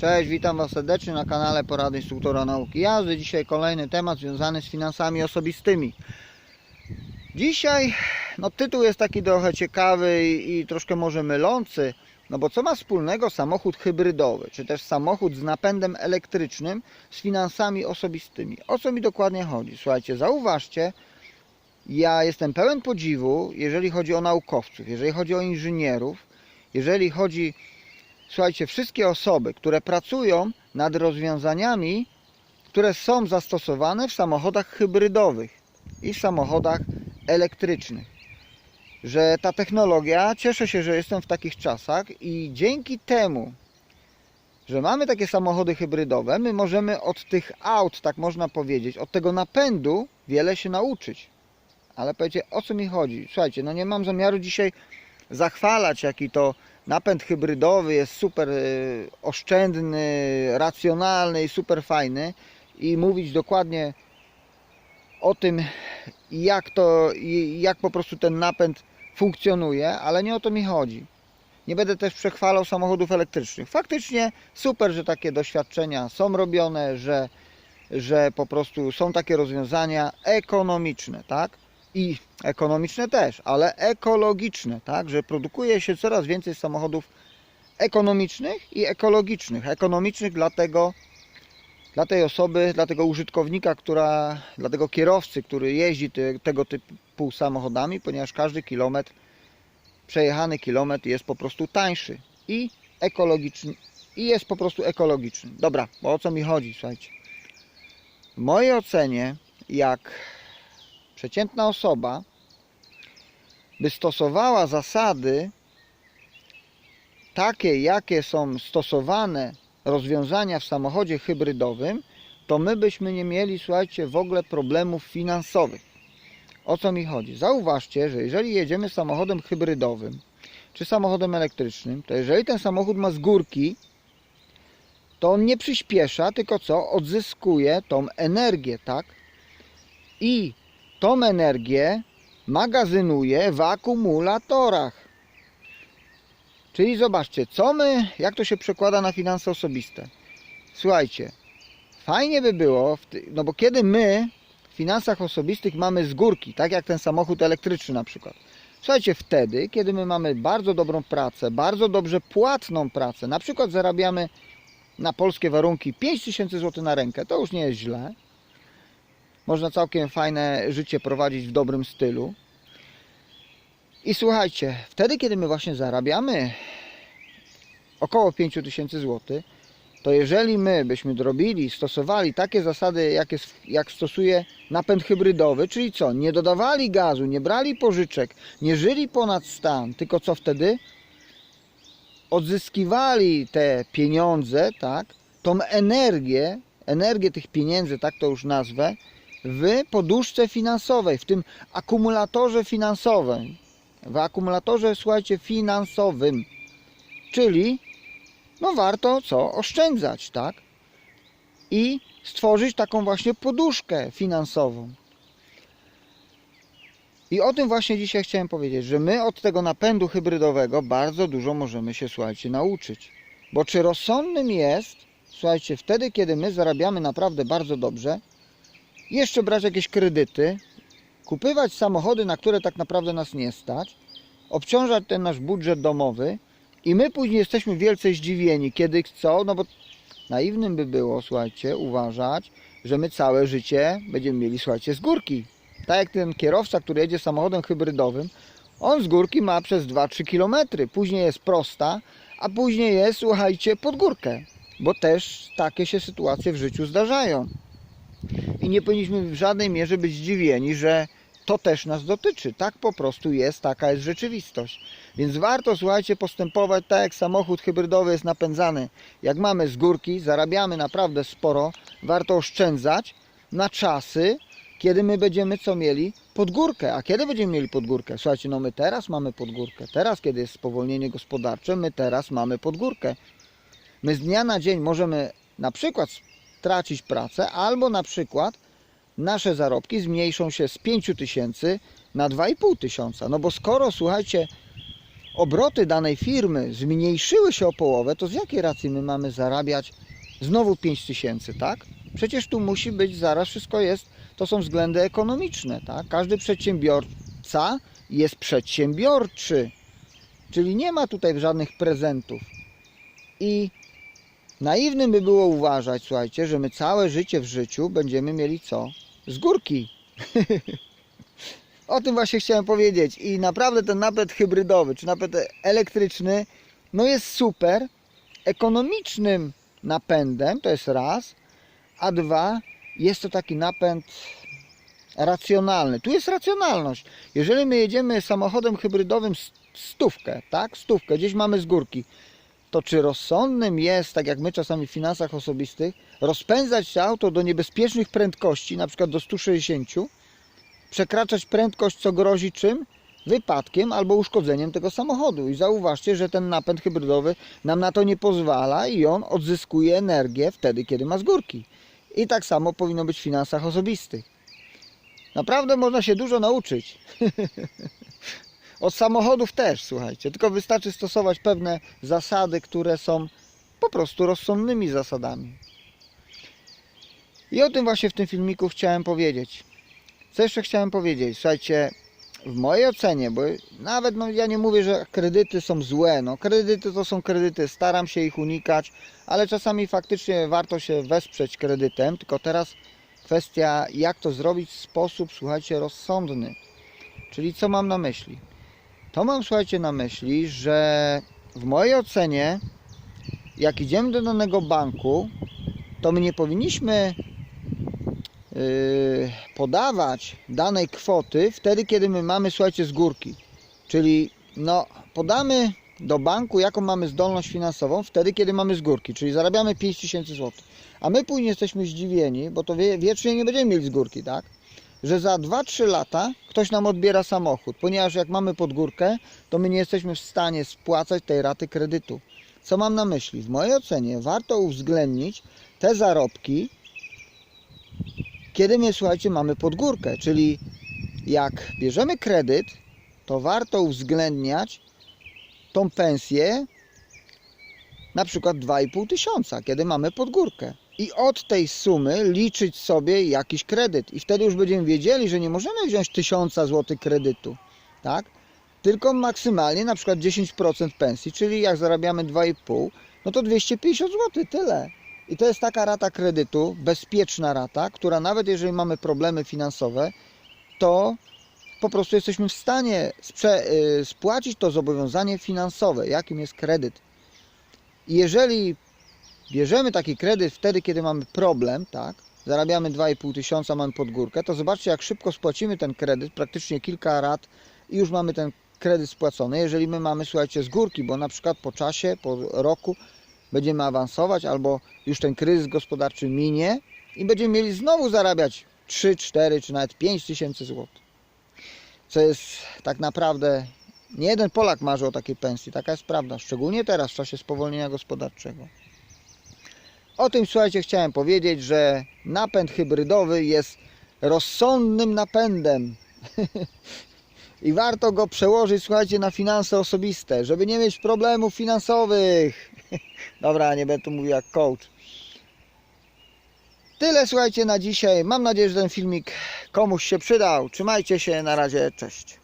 Cześć, witam Was serdecznie na kanale Porady Instruktora Nauki Jazdy. Dzisiaj kolejny temat związany z finansami osobistymi. Dzisiaj, no tytuł jest taki trochę ciekawy i, i troszkę może mylący, no bo co ma wspólnego samochód hybrydowy, czy też samochód z napędem elektrycznym z finansami osobistymi? O co mi dokładnie chodzi? Słuchajcie, zauważcie, ja jestem pełen podziwu, jeżeli chodzi o naukowców, jeżeli chodzi o inżynierów, jeżeli chodzi słuchajcie, wszystkie osoby, które pracują nad rozwiązaniami, które są zastosowane w samochodach hybrydowych i w samochodach elektrycznych. Że ta technologia, cieszę się, że jestem w takich czasach i dzięki temu, że mamy takie samochody hybrydowe, my możemy od tych aut, tak można powiedzieć, od tego napędu wiele się nauczyć. Ale powiecie, o co mi chodzi? Słuchajcie, no nie mam zamiaru dzisiaj zachwalać, jaki to napęd hybrydowy jest super y, oszczędny, racjonalny i super fajny i mówić dokładnie o tym, jak to, jak po prostu ten napęd funkcjonuje, ale nie o to mi chodzi. Nie będę też przechwalał samochodów elektrycznych. Faktycznie super, że takie doświadczenia są robione, że, że po prostu są takie rozwiązania ekonomiczne, tak? I ekonomiczne też, ale ekologiczne, tak, że produkuje się coraz więcej samochodów ekonomicznych i ekologicznych. Ekonomicznych dlatego, dla tej osoby, dla tego użytkownika, która, dla tego kierowcy, który jeździ te, tego typu samochodami, ponieważ każdy kilometr, przejechany kilometr jest po prostu tańszy i ekologiczny i jest po prostu ekologiczny. Dobra, bo o co mi chodzi, słuchajcie. W mojej ocenie, jak przeciętna osoba by stosowała zasady takie, jakie są stosowane rozwiązania w samochodzie hybrydowym, to my byśmy nie mieli, słuchajcie, w ogóle problemów finansowych. O co mi chodzi? Zauważcie, że jeżeli jedziemy samochodem hybrydowym czy samochodem elektrycznym, to jeżeli ten samochód ma z górki, to on nie przyspiesza, tylko co? Odzyskuje tą energię, tak? I tą energię magazynuje w akumulatorach. Czyli zobaczcie, co my, jak to się przekłada na finanse osobiste. Słuchajcie, fajnie by było, no bo kiedy my w finansach osobistych mamy z górki, tak jak ten samochód elektryczny na przykład. Słuchajcie, wtedy, kiedy my mamy bardzo dobrą pracę, bardzo dobrze płatną pracę, na przykład zarabiamy na polskie warunki 5000 zł na rękę, to już nie jest źle, można całkiem fajne życie prowadzić w dobrym stylu. I słuchajcie, wtedy kiedy my właśnie zarabiamy około 5000 zł, to jeżeli my byśmy robili, stosowali takie zasady, jak, jest, jak stosuje napęd hybrydowy, czyli co, nie dodawali gazu, nie brali pożyczek, nie żyli ponad stan, tylko co wtedy? Odzyskiwali te pieniądze, tak, tą energię, energię tych pieniędzy, tak to już nazwę, w poduszce finansowej, w tym akumulatorze finansowym. W akumulatorze, słuchajcie, finansowym. Czyli, no warto co? Oszczędzać, tak? I stworzyć taką właśnie poduszkę finansową. I o tym właśnie dzisiaj chciałem powiedzieć, że my od tego napędu hybrydowego bardzo dużo możemy się, słuchajcie, nauczyć. Bo czy rozsądnym jest, słuchajcie, wtedy, kiedy my zarabiamy naprawdę bardzo dobrze, jeszcze brać jakieś kredyty, kupywać samochody, na które tak naprawdę nas nie stać, obciążać ten nasz budżet domowy i my później jesteśmy wielce zdziwieni, kiedy co, no bo naiwnym by było, słuchajcie, uważać, że my całe życie będziemy mieli, słuchajcie, z górki. Tak jak ten kierowca, który jedzie samochodem hybrydowym, on z górki ma przez 2-3 km, później jest prosta, a później jest, słuchajcie, pod górkę, bo też takie się sytuacje w życiu zdarzają i nie powinniśmy w żadnej mierze być zdziwieni, że to też nas dotyczy. Tak po prostu jest, taka jest rzeczywistość. Więc warto, słuchajcie, postępować tak, jak samochód hybrydowy jest napędzany. Jak mamy z górki, zarabiamy naprawdę sporo, warto oszczędzać na czasy, kiedy my będziemy co mieli? Pod górkę. A kiedy będziemy mieli pod górkę? Słuchajcie, no my teraz mamy pod górkę. Teraz, kiedy jest spowolnienie gospodarcze, my teraz mamy pod górkę. My z dnia na dzień możemy na przykład tracić pracę, albo na przykład nasze zarobki zmniejszą się z 5 tysięcy na 2,5 tysiąca. No bo skoro, słuchajcie, obroty danej firmy zmniejszyły się o połowę, to z jakiej racji my mamy zarabiać znowu 5 tysięcy, tak? Przecież tu musi być zaraz, wszystko jest, to są względy ekonomiczne, tak? Każdy przedsiębiorca jest przedsiębiorczy, czyli nie ma tutaj żadnych prezentów. I naiwnym by było uważać, słuchajcie, że my całe życie w życiu będziemy mieli co? Z górki. o tym właśnie chciałem powiedzieć. I naprawdę ten napęd hybrydowy, czy napęd elektryczny, no jest super, ekonomicznym napędem, to jest raz, a dwa, jest to taki napęd racjonalny. Tu jest racjonalność. Jeżeli my jedziemy samochodem hybrydowym stówkę, tak, stówkę, gdzieś mamy z górki, to czy rozsądnym jest, tak jak my czasami w finansach osobistych, rozpędzać to auto do niebezpiecznych prędkości, na przykład do 160, przekraczać prędkość, co grozi czym? Wypadkiem albo uszkodzeniem tego samochodu. I zauważcie, że ten napęd hybrydowy nam na to nie pozwala i on odzyskuje energię wtedy, kiedy ma z górki. I tak samo powinno być w finansach osobistych. Naprawdę można się dużo nauczyć. Od samochodów też, słuchajcie. Tylko wystarczy stosować pewne zasady, które są po prostu rozsądnymi zasadami. I o tym właśnie w tym filmiku chciałem powiedzieć. Co jeszcze chciałem powiedzieć? Słuchajcie, w mojej ocenie, bo nawet no, ja nie mówię, że kredyty są złe. No, kredyty to są kredyty, staram się ich unikać, ale czasami faktycznie warto się wesprzeć kredytem. Tylko teraz kwestia, jak to zrobić w sposób, słuchajcie, rozsądny. Czyli co mam na myśli? To mam, słuchajcie, na myśli, że w mojej ocenie, jak idziemy do danego banku, to my nie powinniśmy yy, podawać danej kwoty wtedy, kiedy my mamy, słuchajcie, z górki. Czyli no, podamy do banku, jaką mamy zdolność finansową, wtedy, kiedy mamy z górki, czyli zarabiamy 5000 zł. A my później jesteśmy zdziwieni, bo to wie, wiecznie nie będziemy mieli z górki, tak? Że za 2-3 lata ktoś nam odbiera samochód, ponieważ jak mamy pod górkę, to my nie jesteśmy w stanie spłacać tej raty kredytu. Co mam na myśli? W mojej ocenie warto uwzględnić te zarobki, kiedy my, słuchajcie, mamy pod górkę, czyli jak bierzemy kredyt, to warto uwzględniać tą pensję na przykład 2,5 tysiąca, kiedy mamy pod górkę. I od tej sumy liczyć sobie jakiś kredyt. I wtedy już będziemy wiedzieli, że nie możemy wziąć 1000 zł kredytu, tak? Tylko maksymalnie na przykład 10% pensji, czyli jak zarabiamy 2,5, no to 250 zł, tyle. I to jest taka rata kredytu, bezpieczna rata, która nawet jeżeli mamy problemy finansowe, to po prostu jesteśmy w stanie y, spłacić to zobowiązanie finansowe, jakim jest kredyt. I jeżeli bierzemy taki kredyt wtedy, kiedy mamy problem, tak, zarabiamy 2,5 tysiąca, mamy pod górkę, to zobaczcie, jak szybko spłacimy ten kredyt, praktycznie kilka rat i już mamy ten kredyt spłacony. Jeżeli my mamy, słuchajcie, z górki, bo na przykład po czasie, po roku będziemy awansować, albo już ten kryzys gospodarczy minie i będziemy mieli znowu zarabiać 3, 4 czy nawet 5 tysięcy złotych. Co jest tak naprawdę, nie jeden Polak marzy o takiej pensji, taka jest prawda, szczególnie teraz w czasie spowolnienia gospodarczego. O tym, słuchajcie, chciałem powiedzieć, że napęd hybrydowy jest rozsądnym napędem. I warto go przełożyć, słuchajcie, na finanse osobiste, żeby nie mieć problemów finansowych. Dobra, nie będę tu mówił jak coach. Tyle, słuchajcie, na dzisiaj. Mam nadzieję, że ten filmik komuś się przydał. Trzymajcie się, na razie, cześć.